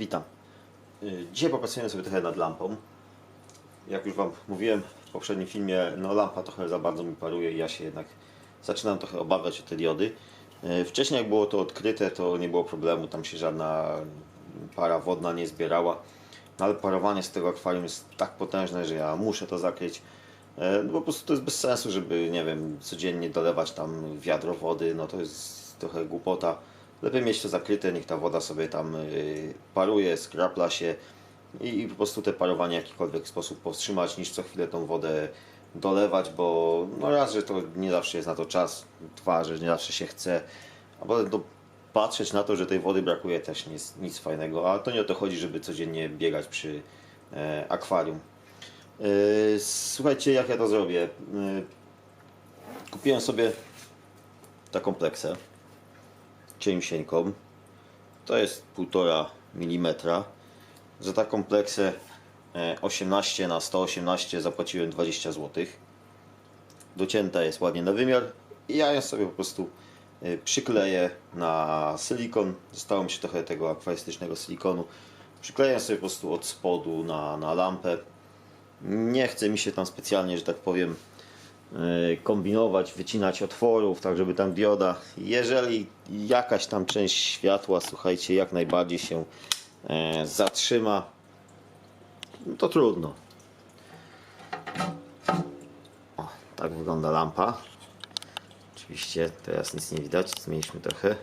Witam. Y, Dzisiaj popracujemy sobie trochę nad lampą. Jak już Wam mówiłem w poprzednim filmie, no lampa trochę za bardzo mi paruje i ja się jednak zaczynam trochę obawiać o te diody. Y, Wcześniej jak było to odkryte, to nie było problemu, tam się żadna para wodna nie zbierała. No ale parowanie z tego akwarium jest tak potężne, że ja muszę to zakryć. Y, No po prostu to jest bez sensu, żeby, nie wiem, codziennie dolewać tam wiadro wody, no to jest trochę głupota. Lepiej mieć to zakryte, niech ta woda sobie tam y, paruje, skrapla się i, i po prostu te parowanie w jakikolwiek sposób powstrzymać, niż co chwilę tą wodę dolewać, bo no raz, że to nie zawsze jest na to czas, dwa, że nie zawsze się chce, a potem to patrzeć na to, że tej wody brakuje też nie jest nic fajnego, a to nie o to chodzi, żeby codziennie biegać przy e, akwarium. E, słuchajcie, jak ja to zrobię? E, kupiłem sobie taką pleksę cieniusieńką. To jest 1,5 mm. Za taką pleksę e, 18 na 118 zapłaciłem 20 zł. Docięta jest ładnie na wymiar i ja ją sobie po prostu e, przykleję na silikon. Zostało mi się trochę tego akwarystycznego silikonu. Przykleję sobie po prostu od spodu na, na lampę. Nie chce mi się tam specjalnie, że tak powiem, e, kombinować, wycinać otworów, tak żeby tam dioda, jeżeli jakaś tam część światła, słuchajcie, jak najbardziej się e, zatrzyma, no to trudno. O, tak wygląda lampa. Oczywiście teraz nic nie widać, zmieniliśmy trochę.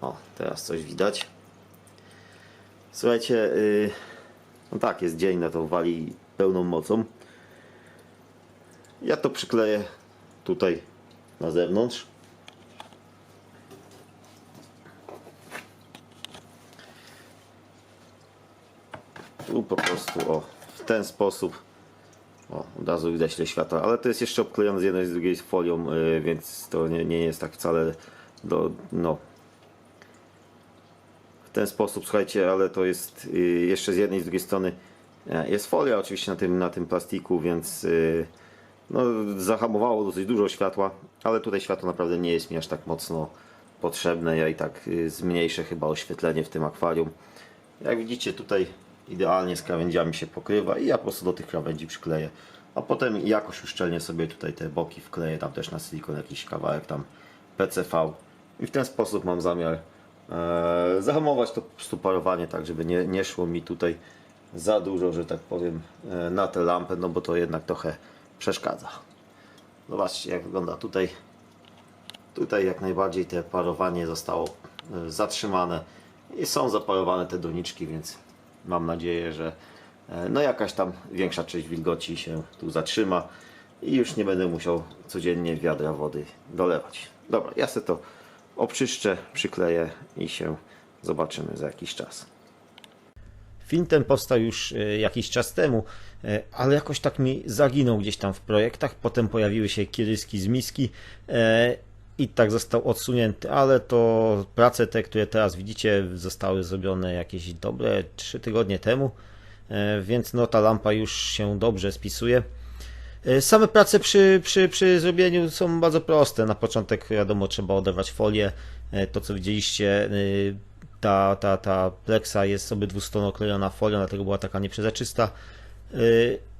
O, teraz coś widać. Słuchajcie, yy, no tak, jest dzień, na to wali pełną mocą. Ja to przykleję tutaj na zewnątrz. Tu po prostu o, w ten sposób. O, od razu widać ile światła, ale to jest jeszcze obklejone z jednej z drugiej folią, yy, więc to nie, nie jest tak wcale do, no, w ten sposób, słuchajcie, ale to jest y, jeszcze z jednej z drugiej strony e, jest folia oczywiście na tym, na tym plastiku, więc y, no, zahamowało dosyć dużo światła, ale tutaj światło naprawdę nie jest mi aż tak mocno potrzebne. Ja i tak y, zmniejszę chyba oświetlenie w tym akwarium. Jak widzicie tutaj idealnie z krawędziami się pokrywa i ja po prostu do tych krawędzi przykleję. A potem jakoś uszczelnię sobie tutaj te boki wkleję tam też na silikon jakiś kawałek tam PCV i w ten sposób mam zamiar e, zahamować to po prostu parowanie tak, żeby nie, nie szło mi tutaj za dużo, że tak powiem, e, na tę lampę, no bo to jednak trochę przeszkadza. Zobaczcie jak wygląda tutaj. Tutaj jak najbardziej te parowanie zostało e, zatrzymane i są zaparowane te doniczki, więc mam nadzieję, że e, no jakaś tam większa część wilgoci się tu zatrzyma i już nie będę musiał codziennie wiadra wody dolewać. Dobra, ja sobie to obczyszczę, przykleję i się zobaczymy za jakiś czas. Film ten powstał już e, jakiś czas temu, e, ale jakoś tak mi zaginął gdzieś tam w projektach. Potem pojawiły się kieryski z miski e, i tak został odsunięty, ale to prace te, które teraz widzicie, zostały zrobione jakieś dobre 3 tygodnie temu, więc no ta lampa już się dobrze spisuje. Same prace przy, przy, przy zrobieniu są bardzo proste. Na początek, wiadomo, trzeba oderwać folię. To, co widzieliście, ta, ta, ta pleksa jest obydwu stron oklejona folią, dlatego była taka nieprzezroczysta. E,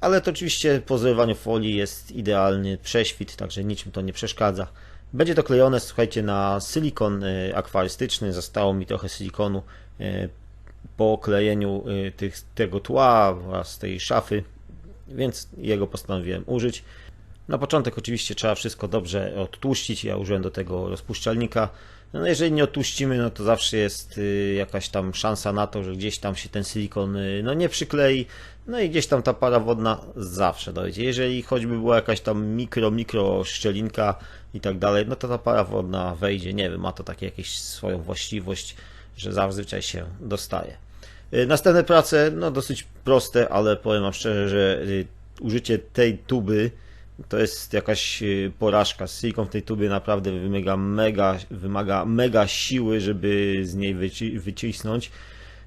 Ale to oczywiście po zerwaniu folii jest idealny prześwit, także niczym to nie przeszkadza. Będzie to klejone, słuchajcie, na silikon e, akwarystyczny. Zostało mi trochę silikonu e, po klejeniu tych, tego tła oraz tej szafy więc jego postanowiłem użyć. Na początek oczywiście trzeba wszystko dobrze odtłuścić, ja użyłem do tego rozpuszczalnika. No jeżeli nie odtłuścimy, no to zawsze jest y, jakaś tam szansa na to, że gdzieś tam się ten silikon y, no nie przyklei, no i gdzieś tam ta para wodna zawsze dojdzie. Jeżeli choćby była jakaś tam mikro, mikro szczelinka i tak dalej, no to ta para wodna wejdzie, nie wiem, ma to takie jakieś swoją właściwość, że zazwyczaj się dostaje. Y, Następne prace, no dosyć proste, ale powiem wam szczerze, że użycie tej tuby to jest jakaś y, porażka. Silikon w tej tubie naprawdę wymaga mega, wymaga mega siły, żeby z niej wyci- wycisnąć.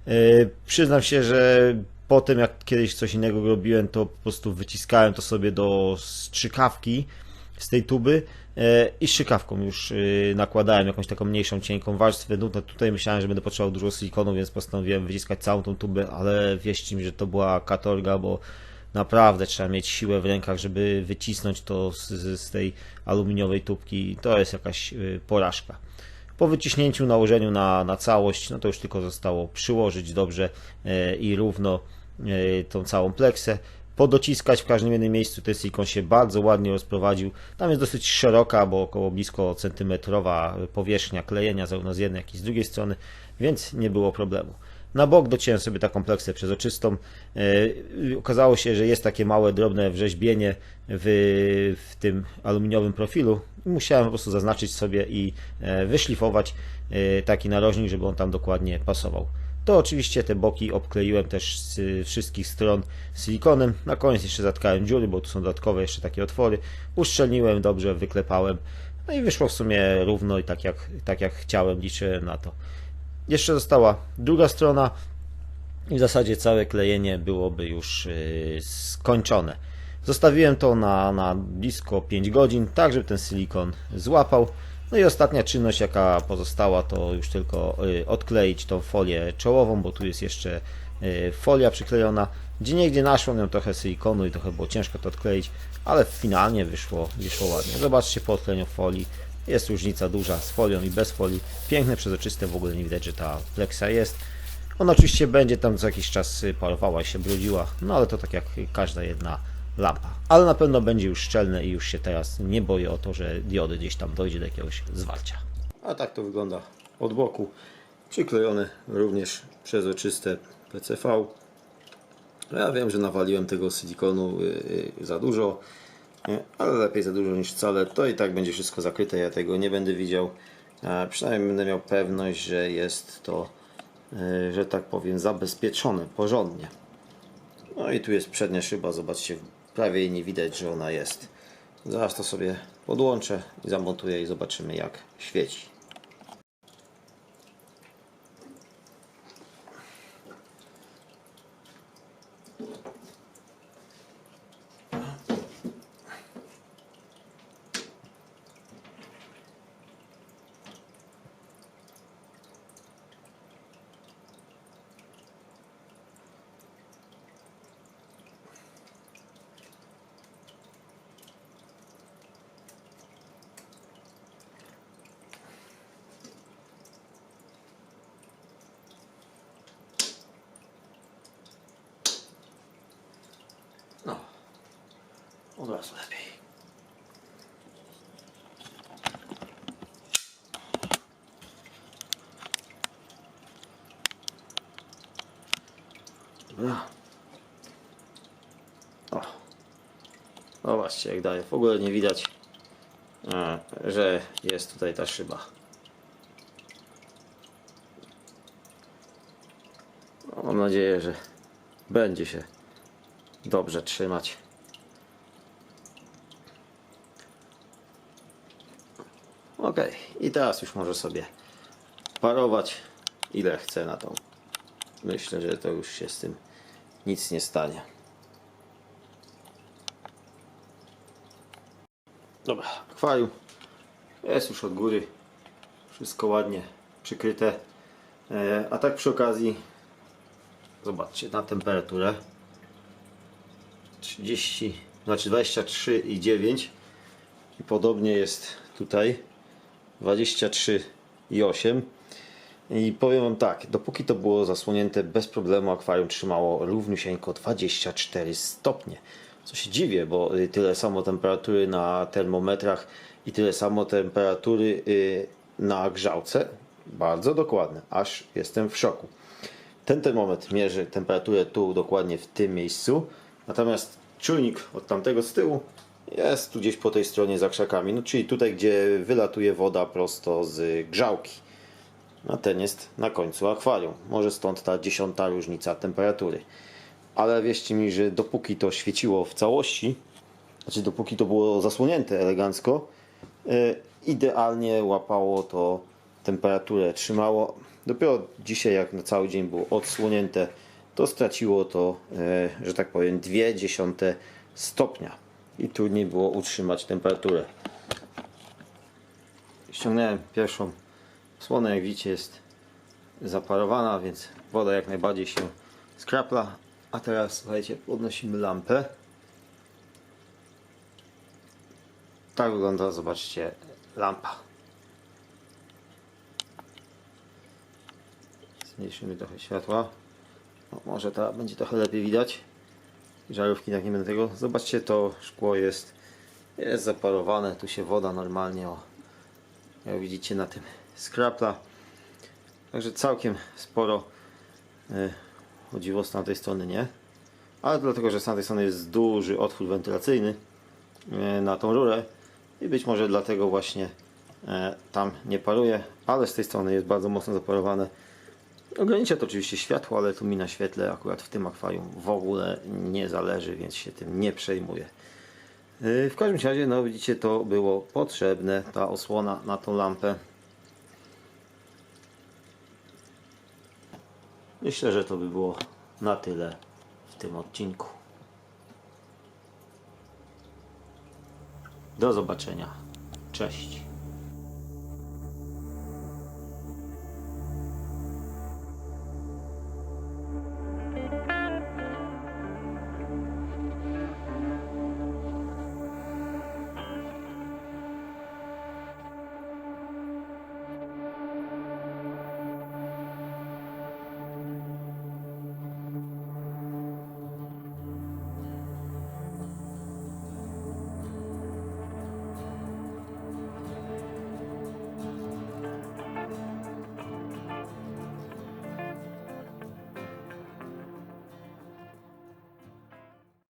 Y, Przyznam się, że po tym jak kiedyś coś innego robiłem, to po prostu wyciskałem to sobie do strzykawki z tej tuby, E, I strzykawką już y, nakładałem jakąś taką mniejszą, cienką warstwę. No, tutaj myślałem, że będę potrzebował dużo silikonu, więc postanowiłem wyciskać całą tą tubę, ale wierzcie mi, że to była katorga, bo naprawdę trzeba mieć siłę w rękach, żeby wycisnąć to z, z tej aluminiowej tubki. To jest jakaś y, porażka. Po wyciśnięciu, nałożeniu na, na całość, no to już tylko zostało przyłożyć dobrze e, i równo e, tą całą pleksę. Podociskać w każdym jednym miejscu ten silikon się bardzo ładnie rozprowadził. Tam jest dosyć szeroka, bo około blisko centymetrowa powierzchnia klejenia zarówno z jednej, jak i z drugiej strony, więc nie było problemu. Na bok dociąłem sobie taką pleksę przezroczystą. E, Okazało się, że jest takie małe, drobne wrzeźbienie w, w tym aluminiowym profilu. Musiałem po prostu zaznaczyć sobie i e, wyszlifować e, taki narożnik, żeby on tam dokładnie pasował. To oczywiście te boki obkleiłem też z wszystkich stron silikonem. Na koniec jeszcze zatkałem dziury, bo tu są dodatkowe jeszcze takie otwory. Uszczelniłem dobrze, wyklepałem. No i wyszło w sumie równo i tak jak, tak jak chciałem, liczyłem na to. Jeszcze została druga strona i w zasadzie całe klejenie byłoby już yy, skończone. Zostawiłem to na, na blisko 5 godzin, tak żeby ten silikon złapał. No i ostatnia czynność, jaka pozostała, to już tylko y, odkleić tą folię czołową, bo tu jest jeszcze y, folia przyklejona. Gdzie niegdzie naszło ją trochę silikonu i trochę było ciężko to odkleić, ale finalnie wyszło, wyszło ładnie. Zobaczcie po odklejeniu folii, jest różnica duża z folią i bez folii. Piękne, przezroczyste, w ogóle nie widać, że ta pleksa jest. Ona oczywiście będzie tam co jakiś czas parowała i się brudziła, no ale to tak jak każda jedna lampa. Ale na pewno będzie już szczelne i już się teraz nie boję o to, że diody gdzieś tam dojdzie do jakiegoś zwarcia. A tak to wygląda od boku. Przyklejone również przezroczyste PCV. Ja wiem, że nawaliłem tego silikonu y, y, za dużo? Ale lepiej za dużo niż wcale. To i tak będzie wszystko zakryte, ja tego nie będę widział. Przynajmniej będę miał pewność, że jest to, y, że tak powiem, zabezpieczone porządnie. No i tu jest przednia szyba, zobaczcie, prawie jej nie widać, że ona jest. Zaraz to sobie podłączę i zamontuję i zobaczymy jak świeci. Od razu lepiej. O. Zobaczcie jak daje. W ogóle nie widać, e, że jest tutaj ta szyba. No, Mam nadzieję, że będzie się dobrze trzymać. Ok, i teraz już może sobie parować ile chce na tą. Myślę, że to już się z tym nic nie stanie. Dobra, akwarium jest już od góry. Wszystko ładnie przykryte. E, A tak przy okazji zobaczcie na temperaturę. 30, znaczy 23,9 i podobnie jest tutaj 23,8 i powiem Wam tak, dopóki to było zasłonięte bez problemu akwarium trzymało równiusieńko 24 stopnie. Co się dziwię, bo y, tyle samo temperatury na termometrach i tyle samo temperatury y, na grzałce. Bardzo dokładne, aż jestem w szoku. Ten termometr mierzy temperaturę tu dokładnie w tym miejscu, natomiast czujnik od tamtego z tyłu jest tu gdzieś po tej stronie za krzakami, no czyli tutaj, gdzie wylatuje woda prosto z grzałki. A ten jest na końcu akwarium. Może stąd ta dziesiąta różnica temperatury. Ale wierzcie mi, że dopóki to świeciło w całości, znaczy dopóki to było zasłonięte elegancko, y, idealnie łapało to temperaturę, trzymało. Dopiero dzisiaj, jak na cały dzień było odsłonięte, to straciło to, y, że tak powiem, 0,2 stopnia i trudniej było utrzymać temperaturę. ściągnąłem pierwszą słonę, jak widzicie jest zaparowana, więc woda jak najbardziej się skrapla. A teraz słuchajcie, podnosimy lampę. Tak wygląda, zobaczcie, lampa. Zmniejszymy trochę światła. Może ta będzie trochę lepiej widać. Żarówki tak nie będę tego. Zobaczcie, to szkło jest, jest zaparowane. Tu się woda normalnie, o, jak widzicie, na tym skrapla. Także całkiem sporo y, chodziło z tamtej strony, nie? Ale dlatego, że z tamtej strony jest duży otwór wentylacyjny y, na tą rurę i być może dlatego właśnie e, tam nie paruje, ale z tej strony jest bardzo mocno zaparowane. Ogranicza to oczywiście światło, ale tu mi na świetle akurat w tym akwarium w ogóle nie zależy, więc się tym nie przejmuję. Yy, W każdym razie, no widzicie, to było potrzebne, ta osłona na tą lampę. Myślę, że to by było na tyle w tym odcinku. Do zobaczenia. Cześć.